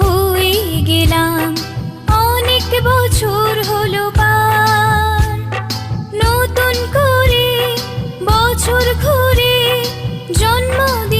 হয়ে গেলাম। অনেক বছর হলো পার। নতুন করে বছর জন্মদিন